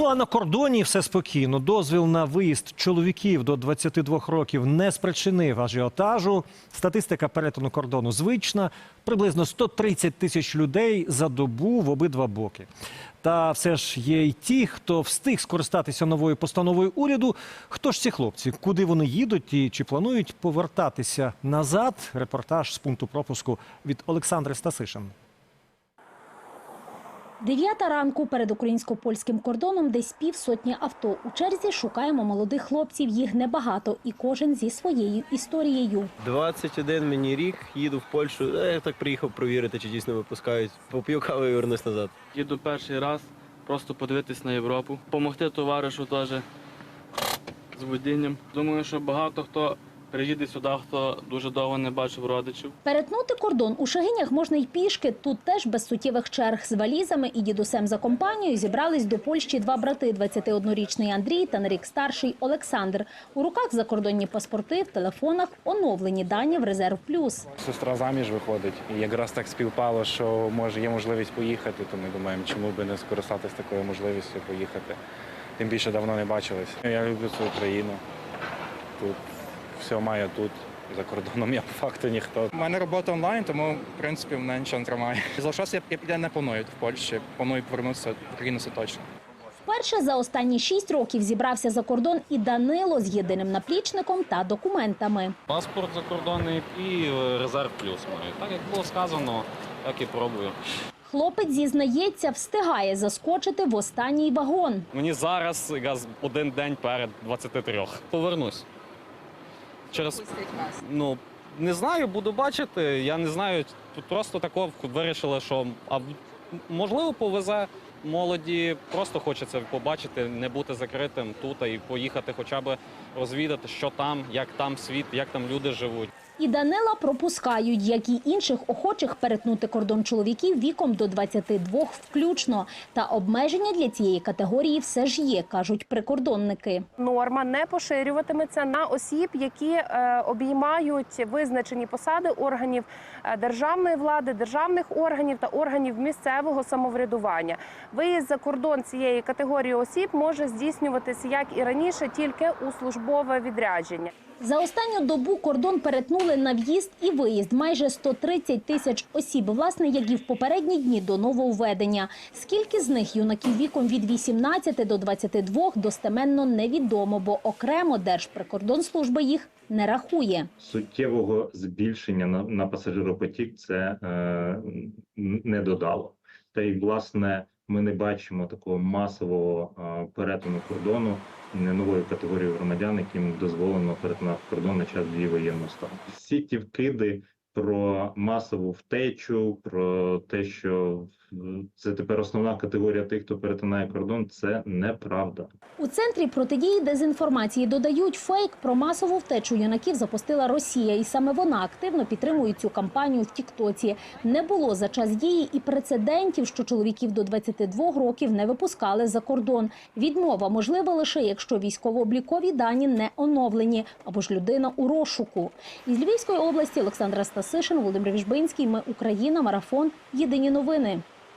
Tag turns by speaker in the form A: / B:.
A: Ну а на кордоні все спокійно. Дозвіл на виїзд чоловіків до 22 років не спричинив ажіотажу. Статистика перетину кордону звична. Приблизно 130 тисяч людей за добу в обидва боки. Та все ж є й ті, хто встиг скористатися новою постановою уряду. Хто ж ці хлопці? Куди вони їдуть і чи планують повертатися назад? Репортаж з пункту пропуску від Олександри Стасишин.
B: Дев'ята ранку перед українсько-польським кордоном десь півсотні авто. У черзі шукаємо молодих хлопців. Їх небагато, і кожен зі своєю історією.
C: 21 мені рік, їду в Польщу. Е, Я так приїхав провірити, чи дійсно випускають. Поп'ю каву і вернусь назад.
D: Їду перший раз, просто подивитись на Європу, допомогти товаришу теж з водінням. Думаю, що багато хто приїде сюди, хто дуже довго не бачив родичів.
B: Перетнути кордон у Шагинях можна й пішки. Тут теж без суттєвих черг з валізами і дідусем за компанією зібрались до Польщі два брати: – 21-річний Андрій та на рік старший Олександр. У руках закордонні паспорти, в телефонах оновлені дані в резерв плюс.
E: Сестра заміж виходить, і якраз так співпало, що може є можливість поїхати, то ми думаємо, чому би не скористатися такою можливістю поїхати. Тим більше давно не бачились. Я люблю свою країну. Тут все маю тут. За кордоном я по факту ніхто.
F: У мене робота онлайн, тому в принципі мене нічого не тримає. Залишатися я я не планую в Польщі. Планую повернутися в Україну точно.
B: Вперше за останні шість років зібрався за кордон і Данило з єдиним наплічником та документами.
G: Паспорт закордонний і е, резерв плюс маю. Так як було сказано, так і пробую.
B: Хлопець зізнається, встигає заскочити в останній вагон.
G: Мені зараз якраз один день перед 23. Повернусь. Через ну не знаю, буду бачити. Я не знаю. Тут просто тако вирішили, що а можливо повезе молоді. Просто хочеться побачити, не бути закритим тут і поїхати, хоча б розвідати, що там, як там світ, як там люди живуть.
B: І Данила пропускають, як і інших охочих перетнути кордон чоловіків віком до 22 включно. Та обмеження для цієї категорії все ж є, кажуть прикордонники.
H: норма не поширюватиметься на осіб, які е, обіймають визначені посади органів е, державної влади, державних органів та органів місцевого самоврядування. Виїзд за кордон цієї категорії осіб може здійснюватися як і раніше, тільки у службове відрядження.
B: За останню добу кордон перетнули на в'їзд і виїзд майже 130 тисяч осіб, власне, як і в попередні дні до нововведення. Скільки з них юнаків віком від 18 до 22 достеменно невідомо, бо окремо Держприкордонслужба їх не рахує.
I: суттєвого збільшення на, на пасажиропотік це е, не додало. Та й власне ми не бачимо такого масового е, перетину кордону не нової категорії громадян, яким дозволено перетинати кордон на час дії воєнного стану. Всі ті вкиди про масову втечу, про те, що це тепер основна категорія тих, хто перетинає кордон, це неправда.
B: У центрі протидії дезінформації додають фейк про масову втечу юнаків запустила Росія, і саме вона активно підтримує цю кампанію в Тіктоці. Не було за час дії і прецедентів, що чоловіків до 22 років не випускали за кордон. Відмова можлива лише якщо військово-облікові дані не оновлені або ж людина у розшуку. Із Львівської області Олександра Стасишин, Володимир Віжбинський. Ми Україна. Марафон. Єдині новини.